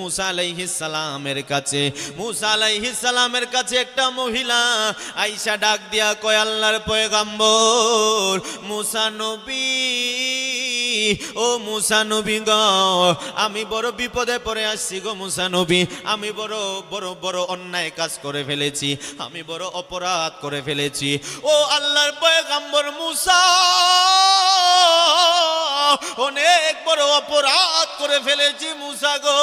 মুসা সালামের কাছে, মুসা সালামের কাছে একটা মহিলা আইসা ডাক দিয়া কয় পয়গাম্বর ও গ, আমি বড় বিপদে পড়ে আসছি গো মুসা নবী, আমি বড় বড় বড় অন্যায় কাজ করে ফেলেছি, আমি বড় অপরাধ করে ফেলেছি। ও আল্লাহর পয়গাম্বর মুসা অনেক বড় অপরাধ করে ফেলেছি মুসা গো।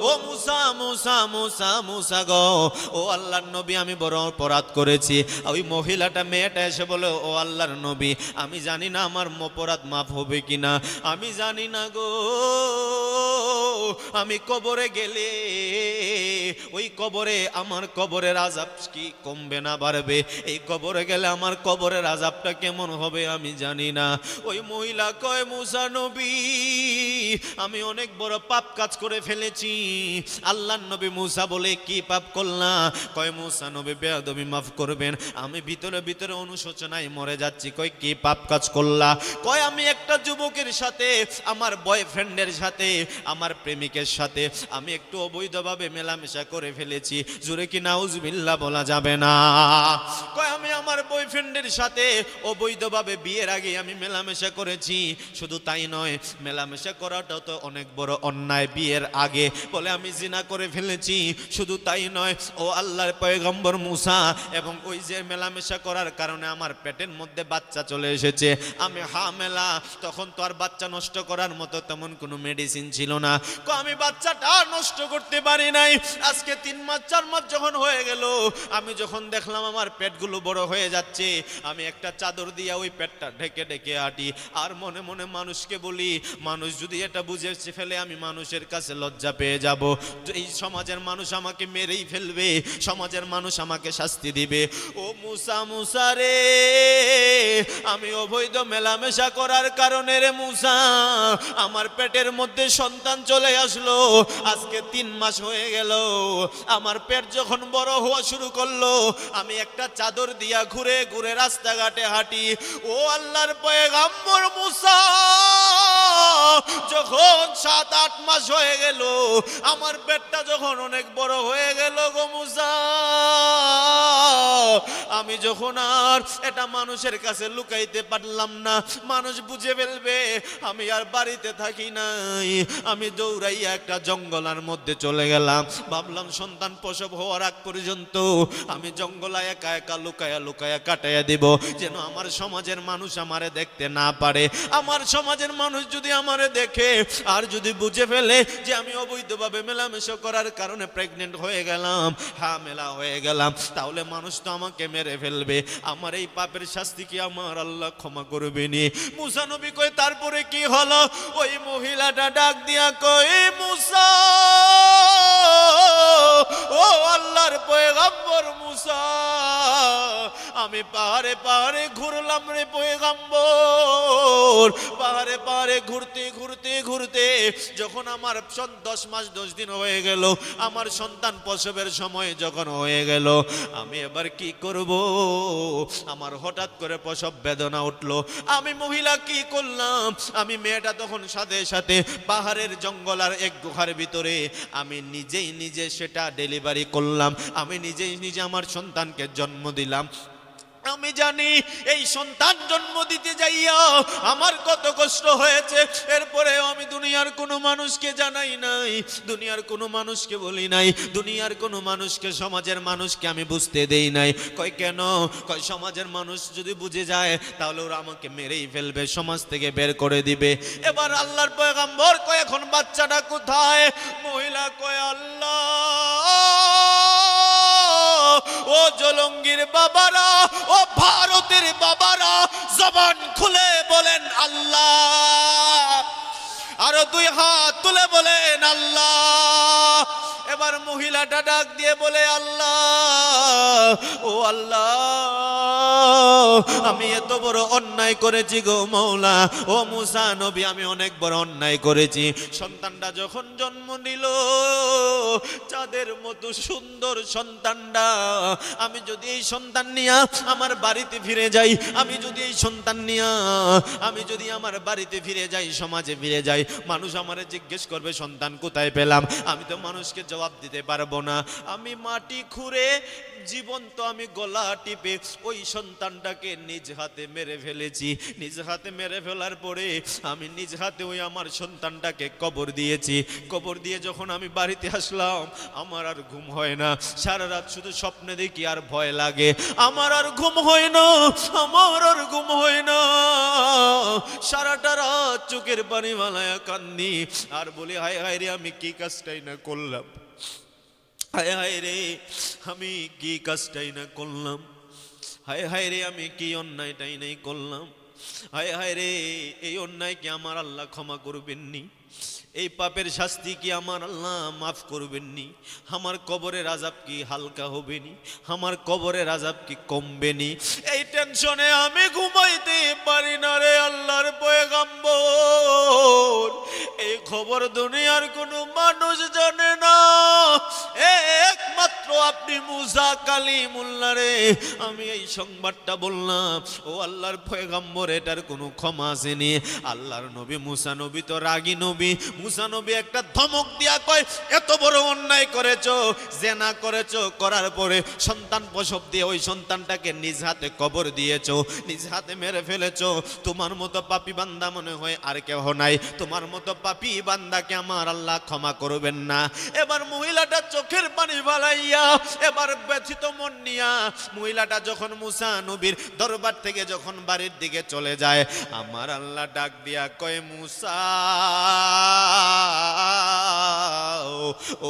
ও মুসা মুসা মুসা মুসা গো। ও আল্লাহর নবী, আমি বড় অপরাধ করেছি। ওই মহিলাটা, মেয়েটা এসে বলে, ও আল্লাহর নবী, আমি জানি না আমার অপরাধ মাফ হবে কিনা। আমি জানি না গো। আমি কবরে গেলে ওই কবরে আমার কবরের আজাব কি কমবে না বাড়বে? এই কবরে গেলে আমার কবরের আজাবটা কেমন হবে আমি জানি না। ওই মহিলা কয়, মুসা নবী, আমি অনেক বড় পাপ কাজ করে ফেলেছি। আল্লাহ নবী মুসা বলে, কি পাপ করলা? কয়, মুসা নবী, বেয়াদবি মাফ করবেন। আমি ভিতরে ভিতরে অনুশোচনায় মরে যাচ্ছি। কয়, কি পাপ কাজ করলা? কয়, আমি একটা যুবকের সাথে, আমার বয়ফ্রেন্ডের সাথে, আমার প্রেমিকের সাথে, আমি একটু অবৈধভাবে মেলামেশা করে ফেলেছি। জুরে কি নাউজবিল্লা বলা যাবে না? কয়, আমি আমার বয়ফ্রেন্ডের সাথে অবৈধভাবে বিয়ের আগে আমি মেলামেশা করেছি। শুধু তাই নয়, মেলামেশা করাটাও তো অনেক বড় অন্যায় বিয়ের আগে। বলে আমি জিনা করে ফেলেছি। শুধু তাই নয়, ও আল্লাহর পয়গম্বর মুসা এবং ওই যে মেলামেশা করার কারণে আমার পেটের মধ্যে বাচ্চা চলে এসেছে। আমি হা মেলা তখন তো আর বাচ্চা নষ্ট করার মতো তেমন কোনো মেডিসিন ছিল না। আমি বাচ্চাটা নষ্ট করতে পারি নাই। আজকে তিন মাস, চার মাস যখন হয়ে গেল, আমি যখন দেখলাম আমার পেটগুলো বড় হয়ে যাচ্ছে, আমি একটা চাদর দিয়া ওই পেটটা ঢেকে ঢেকে আটি। আর মনে মনে মানুষকে বলি, মানুষ যদি এটা বুঝে ফেলে, আমি মানুষের কাছে লজ্জা পেয়ে যাব। এই সমাজের মানুষ আমাকে মেরেই ফেলবে, সমাজের মানুষ আমাকে শাস্তি দিবে। ও মুসা মুসা রে আমি অবৈধ মেলামেশা করার কারণে রে মুসা, আমার পেটের মধ্যে সন্তান চলে আসলো, আজকে তিন মাস হয়ে গেল, আমার পেট যখন বড় হওয়া শুরু করল, আমি একটা চাদর দিয়া ঘুরে ঘুরে রাস্তাঘাটে হাঁটি, ও আল্লাহর পয়ে গাম্বর মুসা! যখন সাত, আট মাস হয়ে গেল, আমার পেটটা যখন অনেক বড় হয়ে গেল গো আমি যখন আর এটা মানুষের কাছে লুকাইতে পারলাম না, মানুষ বুঝে ফেলবে, আমি আর বাড়িতে থাকি নাই। আমি দৌড়াইয়া একটা জঙ্গলার মধ্যে চলে গেলাম। ভাবলাম সন্তান প্রসব হওয়ার আগ পর্যন্ত আমি জঙ্গলা একা একা লুকায়া লুকায়া কাটাইয়া দিব, যেন আমার সমাজের মানুষ আমারে দেখতে না পারে। আমার সমাজের মানুষ যদি আমারে দেখে, আর যদি বুঝে ফেলে যে আমি অবৈধভাবে মেলামেশা করার কারণে প্রেগনেন্ট হয়ে গেলাম হ্যাঁ মেলা হয়ে গেলাম, তাহলে মানুষ তো আমাকে মেরে ফেলবে। আমার এই পাপের শাস্তি কি আমার আল্লাহ ক্ষমা করবে নি? মুসা নবী কই তারপরে কি হলো? ওই মহিলাটা ডাক দিয়া কই মুসা, ও আল্লাহর পয়গাম্বর মুসা আমি পাহাড়ে পাহাড়ে ঘুরলাম রে পয়গাম্বর। পাহাড়ে পাহাড়ে ঘুরতে ঘুরতে ঘুরতে যখন আমার দশ মাস, দশ দিন হয়ে গেল, আমার সন্তান প্রসবের সময় যখন হয়ে গেল, আমি এবার কি করব? আমার হঠাৎ করে প্রসব বেদনা উঠল। আমি মহিলা কি করলাম? আমি মেয়েটা তখন সাথে সাথে পাহাড়ের জঙ্গল আর এক গুহার ভিতরে আমি নিজেই নিজে সেটা ডেলিভারি করলাম। আমি নিজেই নিজে আমার সন্তানকে জন্ম দিলাম। আমি জানি এই সন্তান জন্ম দিতে যাইয়া আমার কত কষ্ট হয়েছে। এরপরে আমি দুনিয়ার কোনো মানুষকে জানাই নাই, দুনিয়ার কোনো মানুষকে বলি নাই, দুনিয়ার কোনো মানুষকে, সমাজের মানুষকে আমি বুঝতে দেই নাই। কয় কেন? কয় সমাজের মানুষ যদি বুঝে যায়, তাহলে ওরা আমাকে মেরেই ফেলবে, সমাজ থেকে বের করে দিবে। এবার আল্লাহর পয়গাম্বর কয়, এখন বাচ্চাটা কোথায়? মহিলা কয়, আল্লাহ জলঙ্গির বাবারা ও ভারতের বাবারা জবান খুলে বলেন আল্লাহ। আরও দুই হাত তুলে বলেন আল্লাহ। এবার মহিলাটা ডাক দিয়ে বলে, আল্লাহ, ও আল্লাহ, আমি এত বড় অন্যায় করেছি গো মৌলা। ও মুসা নবী, আমি অনেক বড় অন্যায় করেছি। সন্তানটা যখন জন্ম নিল, চাঁদের মতো সুন্দর সন্তানটা। আমি যদি এই সন্তান নিয়া আমার বাড়িতে ফিরে যাই, আমি যদি এই সন্তান নিয়া আমি যদি আমার বাড়িতে ফিরে যাই, সমাজে ফিরে যাই, মানুষ আমারে জিজ্ঞেস করবে, সন্তান কোথায় পেলাম? আমি তো মানুষকে জবাব দিতে পারব না। আমি মাটি খুঁড়ে জীবন তো আমি গলা টিপে ওই সন্তানটাকে নিজ হাতে মেরে ফেলেছি। নিজ হাতে মেরে ফেলার পরে আমি নিজ হাতে ওই আমার সন্তানটাকে কবর দিয়েছি। কবর দিয়ে যখন আমি বাড়িতে আসলাম, আমার আর ঘুম হয় না। সারা রাত শুধু স্বপ্নে দেখি আর ভয় লাগে। আমার আর ঘুম হয় না, আমার আর ঘুম হয় না। সারাটা রাত চোখের পানি মালায়া কান্দি। আর বলি, হায় হায় রে, আমি কি কাজটাই না করলাম? হায় হায় রে, আমি কি কাজটাই না করলাম? হায় হায় রে, আমি কি অন্যায়টাই নাই করলাম? হায় হায় রে, এই অন্যায়কে আমার আল্লাহ ক্ষমা করবেননি? এই পাপের শাস্তি কি আমার আল্লাহ মাফ করবেননি? আমার কবরের আজাব কি হালকা হবেনি? আমার কবরের আজাব কি কমবেনি? এই টেনশনে আমি ঘুমাইতে পারি না রে আল্লাহর পয়গাম্বর। এই খবর দুনিয়ার কোনো মানুষ জানে না। একমাত্র আপনি মুসা কালিমুল্লাহ রে। আমি এই সংবাদটা বললাম, ও আল্লাহর পয়গাম্বর এটার কোনো ক্ষমা আসেনি। আল্লাহর নবী, মুসা নবী তো রাগী নবী। মুসা নবী একটা ধমক দিয়া কয়, এত বড় অন্যায় করেছ, জেনা করেছ, করার পরে সন্তান প্রসব দিয়ে ওই সন্তানটাকে নিজ হাতে কবর দিয়েছ, নিজ হাতে মেরে ফেলেছো। তোমার মতো পাপি বান্দা মনে হয় আর কেহ নাই। তোমার মতো পাপি বান্দাকে আমার আল্লাহ ক্ষমা করবেন না। এবার মহিলাটা চোখের পানি ফালাইয়া, এবার ব্যথিত মন নিয়া, মহিলাটা যখন মুসা নবীর দরবার থেকে যখন বাড়ির দিকে চলে যায়। আমার আল্লাহ ডাক দিয়া কয়, মুসা,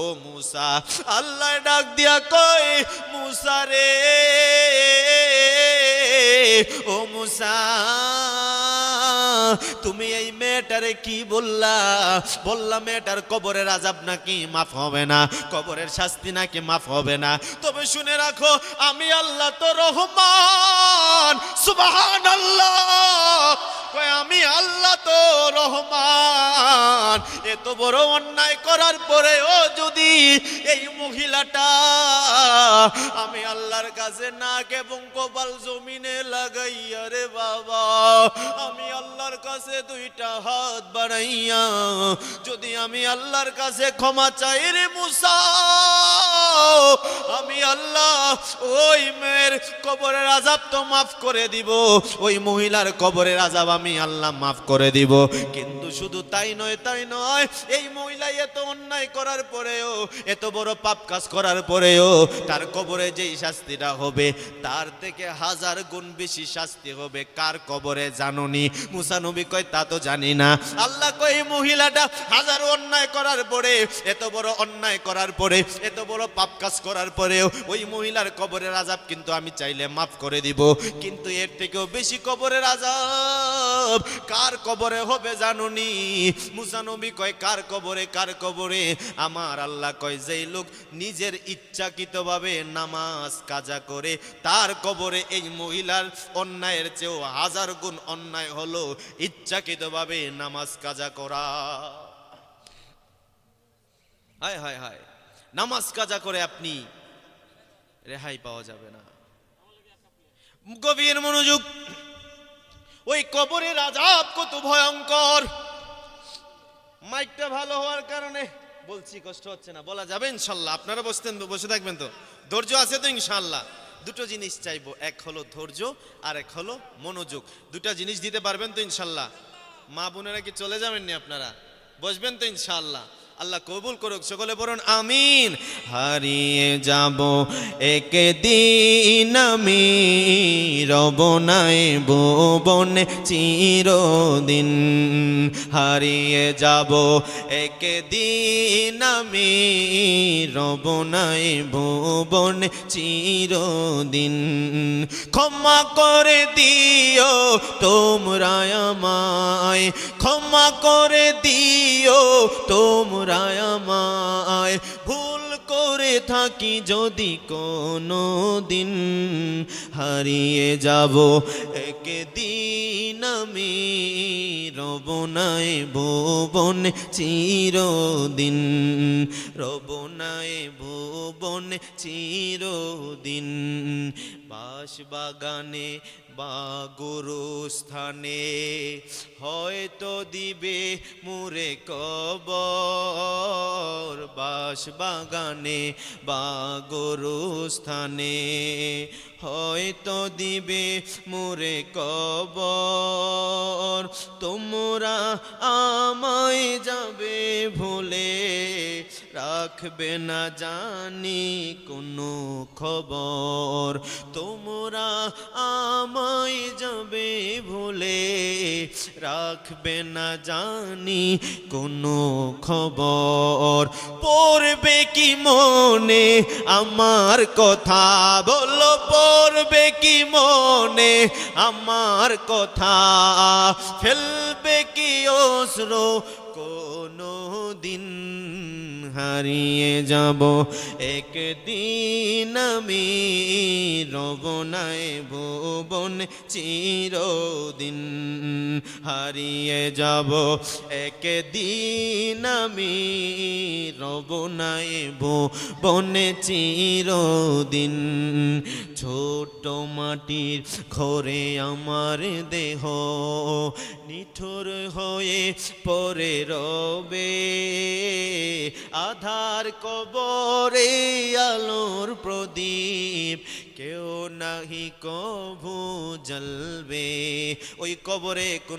ও মুসা। আল্লাহ ডাক দিয়া কয়, মুসা রে, ও মুসা। তুমি এই মেয়েটারে কি বললা? বললাম মেয়েটার কবরের আজাব নাকি মাফ হবে না? কবরের শাস্তি নাকি মাফ হবে না? তবে শুনে রাখো, আমি আল্লাহ তো রহমান। সুবাহান আল্লাহ কয়, আমি আল্লাহ তো রহমান। এত বড় অন্যায় করার পরেও যদি এই মহিলাটা আমি আল্লাহর কাছে নাক এবং কপাল জমিনে লাগাইয়া রে বাবা, আমি আল্লাহর কাছে দুইটা হাত বাড়াইয়া যদি আমি আল্লাহর কাছে ক্ষমা চাই রে মুসা আমি আল্লাহ ওই মেয়ের কবরের আজাব তো মাফ করে দিব। ওই মহিলার কবরের আজাব আমি আল্লাহ মাফ করে দিব। কিন্তু শুধু তাই নয় তাই নয়, এই মহিলা এত অন্যায় করার পরেও, এত বড় পাপ কাজ করার পরেও, তার কবরে যেই শাস্তিটা হবে, তার থেকে হাজার গুণ বেশি শাস্তি হবে। কার কবরে জাননি? মুসা নবী কয়, তা তো জানি না। আল্লাহ কয়, এই মহিলাটা হাজার অন্যায় করার পরে, এত বড় অন্যায় করার পরে, এত বড় পাপ কাজ করার পরেও ওই মহিলার কবরের আজাব কিন্তু আমি চাইলে মাফ করে দিব। কিন্তু এর থেকেও বেশি কবরের আজাব কার কবরে হবে জানুনি? মুসা নবী কয়, কার কবরে কার কবরে? আমার আল্লাহ কয়, যেই লোক নিজের ইচ্ছাকৃতভাবে নামাজ কাজা করে, তার কবরে এই মহিলার অন্যায়ের চেয়েও হাজার গুণ অন্যায় হলো ইচ্ছাকৃতভাবে নামাজ কাজা করা। হায় হায় হায়। নামাজ কাজা করে আপনি রেহাই পাওয়া যাবে না। গভীর মনোযোগ ওই কবরের আজাব কত ভয়ঙ্কর। মাইকটা ভালো হওয়ার কারণে বলছি কষ্ট হচ্ছে না। বলা যাবে ইনশাল্লাহ। আপনারা বসতেন তো, বসে থাকবেন তো। ধৈর্য আছে তো ইনশাল্লাহ। দুটো জিনিস চাইব এক হলো ধৈর্য আর এক হলো মনোযোগ। দুটা জিনিস দিতে পারবেন তো ইনশাল্লাহ। মা বোনেরা কি চলে যাবেননি আপনারা? বসবেন তো ইনশাল্লাহ। আল্লাহ কবুল করুক, সকলে বলুন আমিন। হারিয়ে যাব একদিন আমি, রব নাই ভুবনে চিরদিন। হারিয়ে যাব একদিন আমি, রব নাই ভুবনে চিরদিন। ক্ষমা করে দিও তোমরা আমায়, ক্ষমা করে দিও তোমরা আমায় ভুল করে থাকি যদি কোনো দিন হারিয়ে যাব একদিন আমি রবনায় ভুবন চিরদিন। রবনায় ভুবন চিরদিন। বাস বাগানে বা গুরুস্থানে হয়তো দিবে মুরে কবর। বাস বাগানে বা গরুস্থানে হয়তো দিবে মুরে কবর। তোমরা আমায় যাবে ভুলে রাখবে না জানি কোনো খবর। তোমরা আমায় যাবে ভুলে রাখবে না জানি কোনো খবর। পড়বে কি মনে আমার কথা? বলো, পড়বে কি মনে আমার কথা? ফেলবে কি অস্র কোনো দিন হারিয়ে যাব। একদিন আমি রবনায় ভুবন চিরদিন হারিয়ে যাব। একদিন আমি রবনায় ভুবন চিরদিন ছোট মাটির ঘরে আমার দেহ নিঠুর হয়ে পরে রবে আধার কবরে আলোর প্রদীপ কেউ নাহি কভু জলবে ওই কবরে কোনো